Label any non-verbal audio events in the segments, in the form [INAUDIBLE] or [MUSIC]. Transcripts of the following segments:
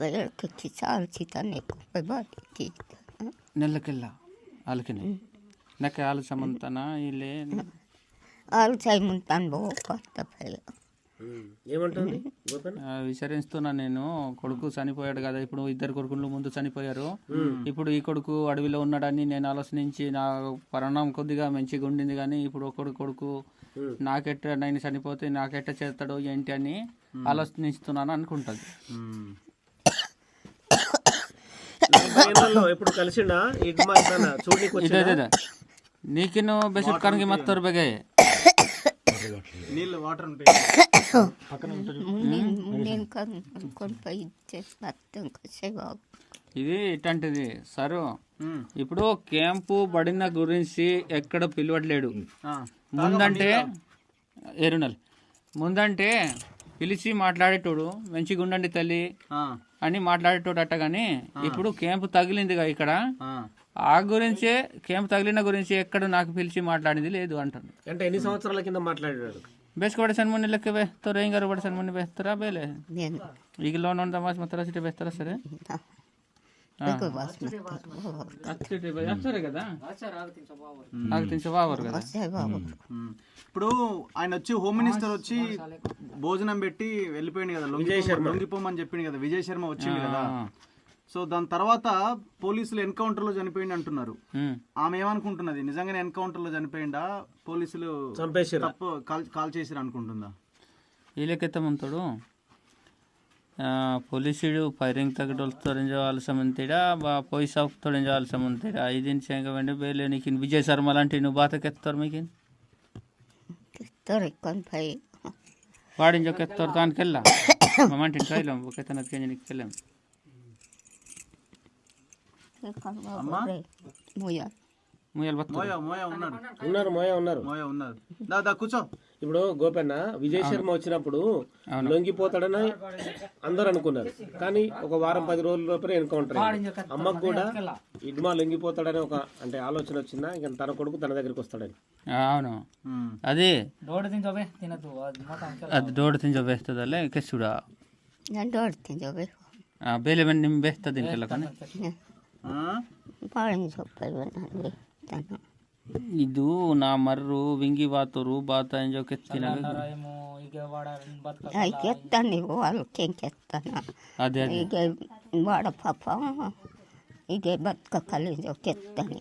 వాళ్ళకి సాల్చితాన్ని ఎక్కువ బాటికి నెల్లకెళ్ళ వాళ్ళకి నాకు వాళ్ళ సమంతన ఇల్లే వాళ్ళు సైమంతాను పోత ఏమంటుంది విచారిస్తున్నా నేను కొడుకు చనిపోయాడు కదా ఇప్పుడు ఇద్దరు కొడుకులు ముందు చనిపోయారు ఇప్పుడు ఈ కొడుకు అడవిలో ఉన్నాడని నేను ఆలోచించి నా పరిణామం కొద్దిగా మంచిగా ఉండింది కానీ ఇప్పుడు ఒకడు కొడుకు నాకెట్ట నేను చనిపోతే నాకెట్ట చేస్తాడు ఏంటి అని ఆలోచిస్తున్నాను అనుకుంటుంది. ఇప్పుడు నీకు నువ్వు బెసిట్ కనుక మత్తరు బెగే ఇది ఇట్లాంటిది. సరు ఇప్పుడు క్యాంపు పడిన గురించి ఎక్కడ పిలవట్లేడు. ముందంటే ఎరునల్ ముందంటే పిలిచి మాట్లాడేటోడు మంచిగా ఉండండి తల్లి అని మాట్లాడేటోడు అట్ట కానీ ఇప్పుడు క్యాంపు తగిలిందిగా ఇక్కడ ఆ గురించే క్యాంపు తగిలిన గురించి ఎక్కడ నాకు పిలిచి మాట్లాడింది లేదు అంటాను అంటే ఎన్ని సంవత్సరాల కింద మాట్లాడాడు ಬೇಸ್ಕೊಡೆ ಸಣ್ಣ ಮಣ್ಣಿ ಲೆಕ್ಕ ಬೇಸ್ತಾರ ಹೆಂಗಾರು ಬಡ ಸಣ್ಣ ಮಣ್ಣಿ ಬೇಸ್ತಾರ ಬೇಲೆ నేను ಈಗ ಲೋನ್ ಒಂದು ಮಾಸ್ ಮಾತ್ರ ಸಿಟಿ ಬೇಸ್ತಾರ ಸರ್ ఇప్పుడు ఆయన వచ్చి హోమ్ మినిస్టర్ వచ్చి భోజనం పెట్టి వెళ్ళిపోయింది కదా లొంగి లొంగిపోమని చెప్పింది కదా విజయ్ శర్మ వచ్చింది కదా సో దాని తర్వాత పోలీసులు ఎన్కౌంటర్లో చనిపోయింది అంటున్నారు. ఆమె ఏమనుకుంటున్నది? నిజంగానే ఎన్కౌంటర్లో చనిపోయిందా పోలీసులు తప్పు కాల్ కాల్ చేసిరు అనుకుంటుందా? ఈ లెక్కెత్తమంతాడు ಪೊಲೀಸಿಡು ಫೈರಿಂಗ್ ತಗಡೋಲ್ ತೊರೆಂಜವಾಲ್ಸ ಮಂತಿಡ ಬಾ ಪೊಯ್ಸ ತೊಳೆಂಜವಾಲ್ಸ ಮಂತಿಡ ಐದಿನ ಶೇಂಗ ವೆಂಡ ಬೇಲೆ ನೀಕಿನ್ ವಿಜಯ್ ಶರ್ಮ లాంటి నువ్వు బాతకెత్తారు మీకిన్ ತೋರಿಕೊಂಡು ಭಯ వాడిని జొక్కెత్తారు దానికెళ్ళ మమ్మంటిని ట్రైలం ఒకెత్తన కేంజ నీకెళ్ళాం ಮುಯ್ಯ ముయ్యాలు బతుకు మోయ మోయ ఉన్నాడు ఉన్నారు మోయ ఉన్నారు మోయ ఉన్నారు దా దా కూర్చో ఇప్పుడు గోపన్న విజయ్ శర్మ వచ్చినప్పుడు లొంగిపోతాడని అందరు అనుకున్నారు కానీ ఒక వారం పది రోజుల లోపలే ఎన్కౌంటర్ అయింది. అమ్మకు కూడా ఇడ్మా లొంగిపోతాడని ఒక అంటే ఆలోచన వచ్చిందా ఇంకా తన కొడుకు తన దగ్గరికి వస్తాడని అవును అది అది దోడ తింజ ಬೇಸ್ತದಲ್ಲೇ ಕೆಸುಡ ನಾನು ನೋಡ್ತೀನಿ ಬೇಕು ಬೇಲೆ ಬೆನ್ ನಿಮ್ ಬೇಸ್ತದ ಇಂಕೆಲ್ಲ ಕಣ ಭಾಳ ఇది నా మర్రు వింగి బాతురు బాత ఎంజో కెత్తిన కెత్తండి కెత్తాను అదే ఇక వాడ పాప ఇక బతకలి కెత్తని.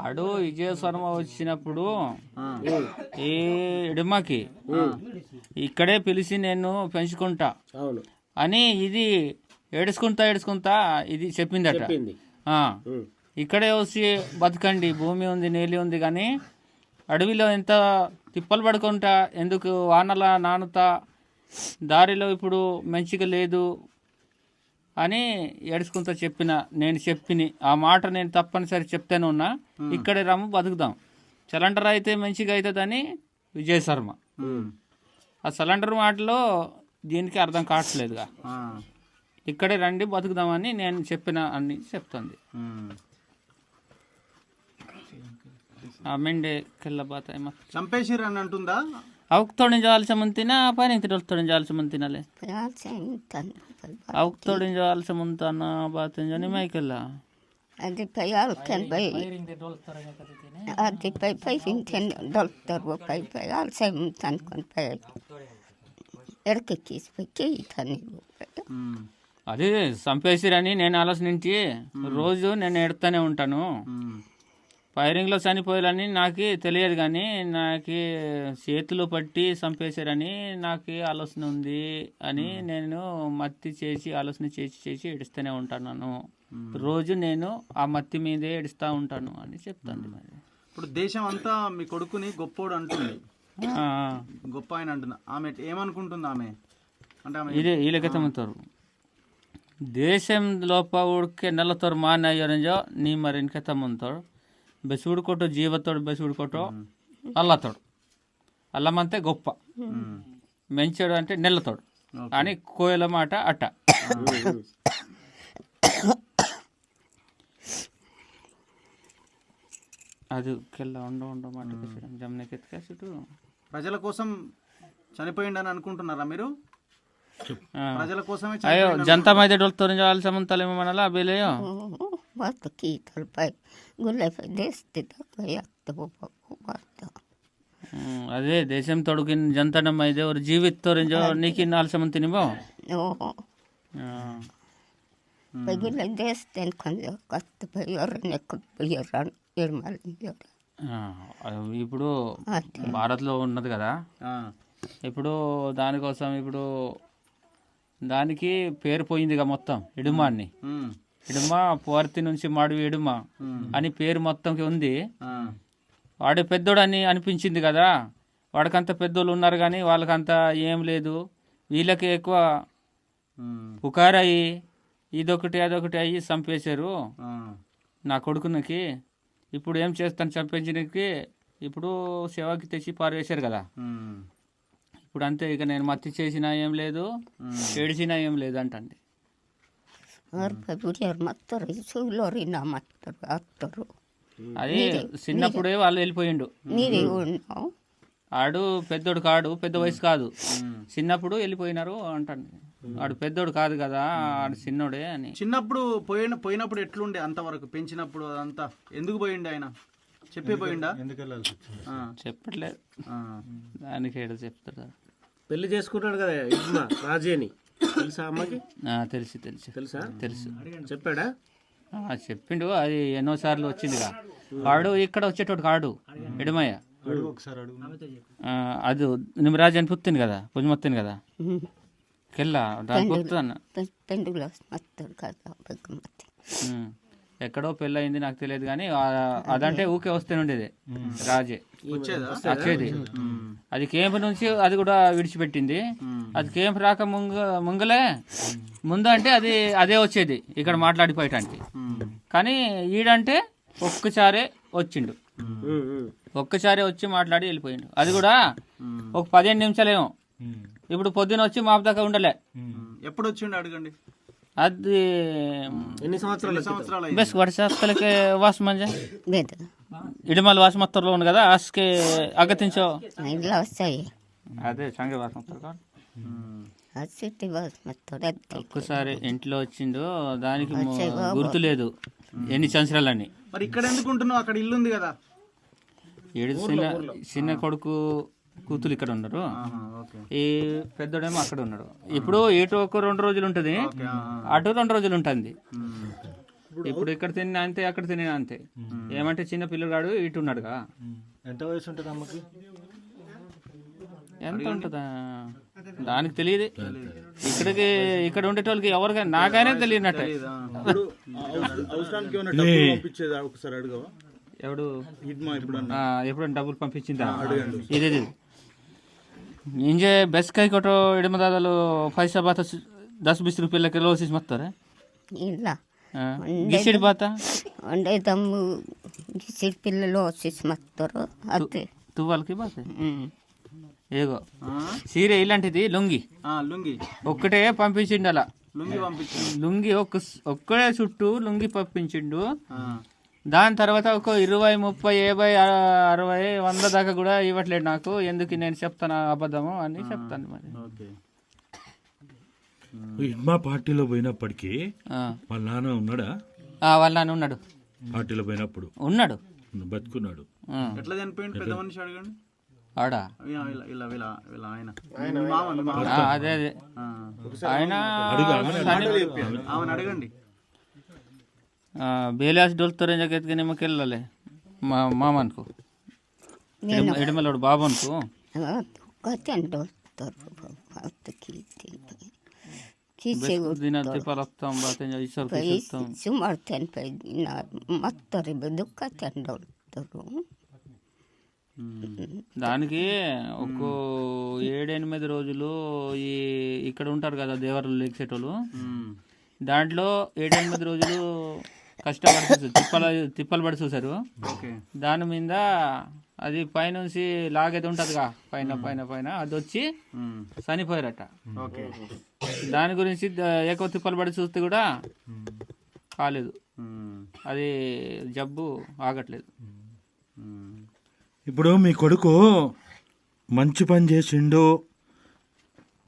ఆడు విజయ శర్మ వచ్చినప్పుడు ఈ ఎడుమకి? ఇక్కడే పిలిచి నేను పెంచుకుంటా. అవును. అని ఇది ఏడుచుకుంటా ఏడుచుకుంటా ఇది చెప్పిందట. ఇక్కడే వచ్చి బతకండి భూమి ఉంది నేలి ఉంది కానీ అడవిలో ఎంత తిప్పలు పడుకుంటా ఎందుకు వానల నానుతా దారిలో ఇప్పుడు మంచిగా లేదు అని ఏడుచుకుంటా చెప్పిన నేను చెప్పిని. ఆ మాట నేను తప్పనిసరి చెప్తాను ఉన్నా ఇక్కడే రమ్ము బతుకుదాం. సిలిండర్ అయితే మంచిగా అవుతుందని విజయ్ శర్మ. ఆ సిలిండర్ మాటలో దీనికి అర్థం కావట్లేదుగా. ఇక్కడే రండి బతుకుదామని నేను చెప్పిన అని చెప్తుంది. మెండే కెళ్ళబాత చంపేసిరు అని అంటుందా? అవుక్తోడిని చాల్సమని తినా పైన తిరొల్తోడిని చాల్సమని తినాలి అవుక్తోడిని ముందు తన బాతని మైకెళ్ళా అది పై ఆల్కన్ పై. అది పై పై తింటే డొల్తారు పై పై ఆల్సైమ్ తనుకొని పై ఎడకెక్కేసి పై చేయితాను అదే చంపేసిరని నేను ఆలోచించి రోజు నేను ఎడుతూనే ఉంటాను. ఫైరింగ్లో చనిపోయారని నాకు తెలియదు కానీ నాకు చేతులు పట్టి చంపేశారని నాకు ఆలోచన ఉంది అని నేను మత్తి చేసి ఆలోచన చేసి చేసి ఏడుస్తూనే ఉంటాను. రోజు నేను ఆ మత్తి మీదే ఏడుస్తూ ఉంటాను అని చెప్తాను మరి. ఇప్పుడు దేశం అంతా మీ కొడుకుని గొప్పోడు అంటుంది. గొప్ప ఆయన అంటున్నా ఆమె ఏమనుకుంటుంది ఆమె అంటే ఆమె ఇదే వీళ్ళకెత్తమంటారు ದೇಶಂ ಲೋಪ ಹುಡ್ಕೆ ನಲವತ್ತವ್ರು ಮಾನ ಅಯ್ಯೋರಂಜೋ ನೀ ಮರಿ ಇನ್ಕೆತ್ತಮ್ಮಂತೋಡು ಬೆಸಿ ಹುಡ್ಕೊಟ್ಟು ಜೀವತ್ತೋಡು ಬೆಸಿ ಹುಡ್ಕೊಟ್ಟು అల్లతోడు అల్లమంతే గొప్ప మెంచడు అంటే నెల్లతోడు అని కోయల మాట అట్ట అది ఉండ ఉండ మాట జమ్నకి ఎత్తుకేసిటు ప్రజల కోసం చనిపోయిండని అనుకుంటున్నారా మీరు? ప్రజల కోసమే అయ్యో జనతా మైదే డోల్తో వాళ్ళు సమంతలేమో మనలా అభిలేయో. to basta. ఉమ్, అదే దేశం తొడుగిన జంతడం అయితే ఒక జీవిత తొరింజో నీకు నాలుగు kan yo kat pa yoran ko pa yoran irmal yoran. ఇప్పుడు. భారత్లో ఉన్నది కదా. ఆ, ఇప్పుడు దానికోసం ఇప్పుడు దానికి పేరు పోయిందిగా మొత్తం ఇడుమాన్ని ఉమ్, ఇడుమ పూర్తి నుంచి మాడువి ఇడుమ అని పేరు మొత్తంకి ఉంది. ఆ, వాడు పెద్దోడు అని అనిపించింది కదా. వాడికంత పెద్దోళ్ళు ఉన్నారు కానీ వాళ్ళకంత ఏం లేదు. వీళ్ళకి ఎక్కువ పుకారయ్యి ఇదొకటి అదొకటి అయ్యి చంపేశారు. ఆ, నా కొడుకునికి ఇప్పుడు ఏం చేస్తాను చంపించడానికి ఇప్పుడు సేవకి తెచ్చి పారేశారు కదా. ఇప్పుడు అంతే ఇక నేను మత్తి చేసినా ఏం లేదు ఏడిచినా ఏం లేదు అంటండి. అది చిన్నప్పుడే వాళ్ళు వెళ్ళిపోయిండు. ఆడు పెద్దోడు కాడు పెద్ద వయసు కాదు. చిన్నప్పుడు వెళ్ళిపోయినారు అంటాడు ఆడు పెద్దోడు కాదు కదా ఆడు చిన్నోడే అని. చిన్నప్పుడు పోయిన పోయినప్పుడు ఎట్లుండే అంతవరకు? పెంచినప్పుడు అదంతా ఎందుకు పోయిండు ఆయన? చెప్పే పోయిండా? చెప్పట్లేదు. ఆ. దానికి ఏదో చెప్తాడు పెళ్ళి చేసుకుంటాడు కదా ఇడ్మా రాజేని. తెలుసా అమ్మకి ఆ, తెలుసు తెలుసు. తెలుసా? తెలుసు. చెప్పాడా? ఆ, చెప్పిండు. అది ఎన్నోసార్లు వచ్చిందిగా. వాడు ఇక్కడ వచ్చేటోడు కాడు. ఎడమయ్య. ఆ, అది నిమరాజు అని పుత్తింది కదా పుజ్మొత్తింది కదా. [LAUGHS] ఎక్కడో పెళ్ళి అయింది నాకు తెలియదు కానీ అదంటే ఊకే వస్తూనే ఉండేది. రాజే. వచ్చేదా? అది కేంపు నుంచి అది కూడా విడిచిపెట్టింది. అది కేంపు రాక ముంగ ముంగలే. ముందు అంటే అది అదే వచ్చేది ఇక్కడ మాట్లాడిపోయటానికి. కానీ ఈడంటే ఒక్కసారే వచ్చిండు. ఒక్కసారి వచ్చి మాట్లాడి వెళ్ళిపోయిండు. అది కూడా ఒక పదిహేను నిమిషాలేమో. ఇప్పుడు పొద్దున వచ్చి మాపు దాకా ఉండలే. ఎప్పుడు వచ్చిండు అడగండి. అది ఎన్ని సంవత్సరాలు సంవత్సరాలు. బెస్ వర్షాలకే వాస్ మంజ. ఇడిమల్ వాస్ మొత్తంలో ఉంది కదా ఆస్కే అగతించో. Ila say. అదే సంగ వాస్. ఒక్కసారి ఇంట్లో వచ్చిండు దానికి గుర్తు లేదు. ఎన్ని సంవత్సరాలని. మరి ఇక్కడ ఎందుకు ఉంటున్నావు అక్కడ ఇల్లు ఉంది కదా ఏడు చిన్న చిన్న కొడుకు కూతురు ఇక్కడ ఉన్నారు ఈ పెద్దోడేమో అక్కడ ఉన్నాడు ఇప్పుడు ఇటు ఒక రెండు రోజులు ఉంటుంది అటు రెండు రోజులు ఉంటుంది. ఇప్పుడు ఇక్కడ తిన్నా అంతే అక్కడ తిన్నా అంతే. ఏమంటే చిన్న పిల్లగాడు ఇటు ఉన్నాడుగా. ఎంత వయసు ఉంటుంది అమ్మకి? ఎంత ఉంటుందా? దానికి తెలియదు. ఇక్కడికి ఇక్కడ ఉండేటోళ్ళకి ఎవరికైనా నాకైనా తెలియనట్టే. ఎవడు? ఇడ్మా ఇప్పుడు ఆ, ఎప్పుడైనా డబ్బులు పంపించిందా? ఇది ఇది ఇంజೆ ಬೆಸ್ ಕೈ ಕೊಟ್ಟು ಇಡಮ ದಾದಲು ಪೈಸಾ ಬಾತ ಸ- ದಸ್ ಬಿಸ್ ರೂಪಾಯಿ ಲೆಕ್ಕ ಲೋಸಿಸ್ ಮತ್ತಾರೆ Ila. ಗಿಸಿಡಿ ಬಾತ Onde damu gisir పిల్లలు వచ్చేసి మత్తరు అదే తువ్వాలకి బాత ఏగో సీరే ఇలాంటిది లొంగి ఆ, లుంగి ఒక్కటే పంపించిండు అలా లుంగి పంపించండి లుంగి ఒక్క ఒక్కడే చుట్టూ లుంగి పంపించిండు దాని తర్వాత ఒక ఇరవై ముప్పై యాభై అరవై వంద దాకా కూడా ఇవ్వట్లేదు నాకు. ఎందుకు నేను చెప్తాను అబద్ధము అని చెప్తాను మరి. ఓకే. ఇడ్మా పార్టీలో పోయినప్పటికీ ఆ. వాళ్ళ నాన్న ఉన్నాడా? ఆ, వాళ్ళ నాన్న ఉన్నాడు. పార్టీలో పోయినప్పుడు? ఉన్నాడు. బతుకున్నాడు. ఎట్లా చనిపోయింది పెద్ద మనిషి అడగండి. ఆడా? మీ మీ అదే అదే. ఆయన అడగండి. ಬೇಲಾಸ್ ಡೋಲ್ತಾರೆ ಜಗತ್ಗೆ ನಿಮಗೆ ಎಲ್ಲಲೆ ಮಾ ಮಾಮನ್ಕು ಎಡಮಲೋಡು ಬಾಬನ್ಕು కథండు కీర్తి కీసే ದಿನ ತಿಪ್ಪಲತ್ತಾಂ ಬಾತೆಂಜ ಇಸರ್ ಕಿಸತ್ತಾಂ సుమారు తెనిపై మత్తరు దుఃఖ తండ్రులు దానికి ఒక ఏడెనిమిది రోజులు ఈ ఇక్కడ ఉంటారు కదా దేవరులు లెక్సేటోళ్ళు దాంట్లో ఏడెనిమిది రోజులు కష్టపడి చూసారు తిప్పల తిప్పలు పడి చూసారు ఓకే. దాని మీద అది పైనుంచి లాగేది ఉంటుందిగా పైన పైన పైన. అది వచ్చి చనిపోయారట. ఓకే. దాని గురించి ఎక్కువ తిప్పలు పడి చూస్తే కూడా కాలేదు. అది జబ్బు ఆగట్లేదు. ఇప్పుడు మీ కొడుకు మంచి పని చేసిండు.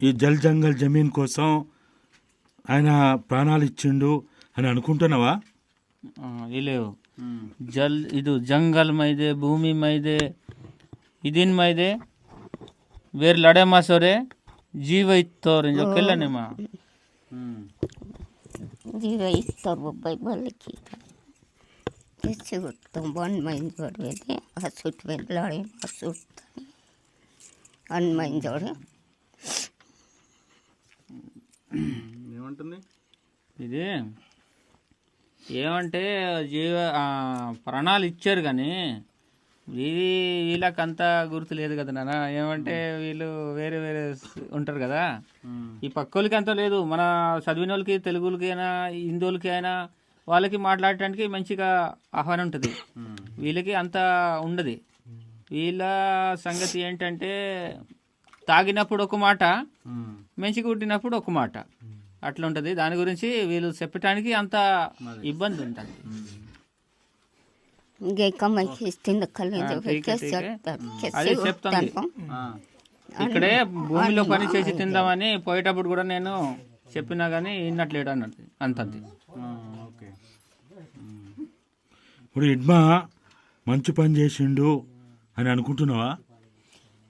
ఈ జల్ జంగల్ జమీన్ కోసం ఆయన ప్రాణాలు ఇచ్చిండు అని అనుకుంటున్నావా? ಇಲ್ಲೇವು ಜಲ್ ಇದು ಜಂಗಲ್ ಮೈದೆ ಭೂಮಿ ಮೈದೆ ಇದಿನ್ ಮೈದೆ ಬೇರೆ ಲಡೆ ಮಾಸೋರೆ ಜೀವ ಇತ್ತವ್ರೆ ಜೊಕ್ಕೆಲ್ಲ ನಿಮ್ಮ ಜೀವ ಇತ್ತವ್ರು ಒಬ್ಬ ಬಲ್ಲಕ್ಕಿ ಸಿಗುತ್ತ ಬಣ್ಣ ಮೈನ್ ಜೋಡಿದೆ ಹಸುಟ್ ಬೆಳ್ಳಾಳೆ ಹಸುಟ್ತಾನೆ ಹಣ್ಣು ಮೈನ್ ಜೋಡಿ ఏమంటుంది ఇది ఏమంటే జీవ ప్రాణాలు ఇచ్చారు కానీ ఇది వీళ్ళకంతా గుర్తు లేదు కదా నాన్న. ఏమంటే వీళ్ళు వేరే వేరే ఉంటారు కదా. ఈ పక్కోళ్ళకి అంత లేదు. మన చదివిన వాళ్ళకి తెలుగులకి అయినా హిందువులకి అయినా వాళ్ళకి మాట్లాడటానికి మంచిగా ఆహ్వానం ఉంటుంది. వీళ్ళకి అంత ఉండదు. వీళ్ళ సంగతి ఏంటంటే తాగినప్పుడు ఒక మాట మంచిగా కుట్టినప్పుడు ఒక మాట. అట్లా ఉంటుంది దాని గురించి వీళ్ళు చెప్పటానికి అంత ఇబ్బంది ఉంటుంది. అదే చెప్తుంది. ఇక్కడే భూమిలో పని చేసి తిందామని పోయేటప్పుడు కూడా నేను చెప్పినా కానీ విన్నట్లేడు అన్నది అంతంది ఓకే. ఇప్పుడు ఇడ్మా మంచి పని చేసిండు అని అనుకుంటున్నావా?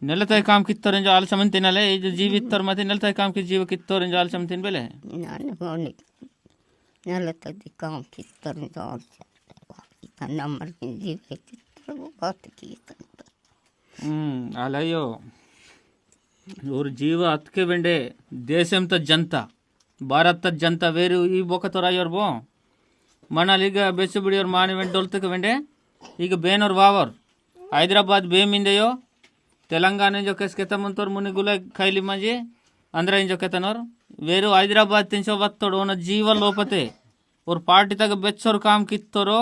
नलत है काम कितो रंजो आल समन तिन ले जीवित तर मते नलत है काम के जीव कितो रंजो आल समन तिन बेले है काम कितो रंजो जीव के कितो जनता भारत जनता वेर ई बो मना लीग बेसबड़ी मान वेंडोलते के बंडे ईग తెలంగాణ ಜೊಕೆಸ್ಕೆತಮಂತೋರ್ ಮುನಿಗುಲ ಖೈಲಿ ಮಂಜಿ ಅಂದ್ರ ಇಂಜೊ ಕೆತನೋರ್ ವೇರು ಹೈದರಾಬಾದ್ ತಿನ್ಸೋ ಬತ್ತೋಡು ಅವನ ಜೀವ ಲೋಪತೆ ಅವ್ರ ಪಾರ್ಟಿ ತಗ ಬೆಚ್ಚೋರು ಕಾಮ್ ಕಿತ್ತೋರು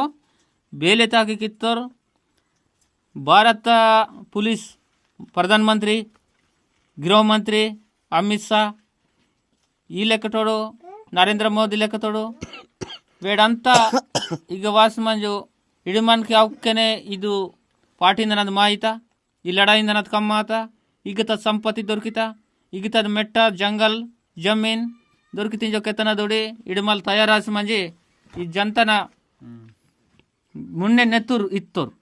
ಬೇಲೆ ತಾಕಿ ಕಿತ್ತೋರು ಭಾರತ ಪೊಲೀಸ್ ಪ್ರಧಾನ ಮಂತ್ರಿ ಗೃಹ ಮಂತ್ರಿ ಅಮಿತ್ షా ఈ లెక్కతోడు నరేంద్ర మోదీ లెక్కతోడు వీడంతా ಈಗ ವಾಸಮಂಜು ಇಡಮನ್ಗೆ ಅವಕ್ಕೇನೆ ಇದು ಪಾಟಿಂದ ನಂದು ಮಾಹಿತಾ ಈ ಲಡಾಯಿಂದನದು ಕಮ್ಮಾತ ಈಗ ತದ್ ಸಂಪತ್ತಿ ದೊರಕಿತ ಈಗ ತದ್ ಮೆಟ್ಟ ಜಂಗಲ್ ಜಮೀನ್ దొరికితే ಕೆತ್ತನ ದುಡಿ ಇಡಮಲ್ ತಯಾರಾಸಿ ಮಂಜಿ ಈ ಜಂತನ ಮುನ್ನೆ ನೆತ್ತೂರು ಇತ್ತೋರು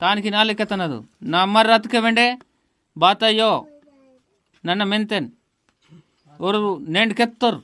ತಾನಿಗೆ ನಾಳೆ ಕೆತ್ತನದು ನಾ ಮರ್ರ ಹತ್ಕೆ ಬೆಂಡೆ ಬಾತಯ್ಯೋ ನನ್ನ ಮೆಂತೆನ್ ಅವರು ನೆಂಡ್ ಕೆತ್ತೋರು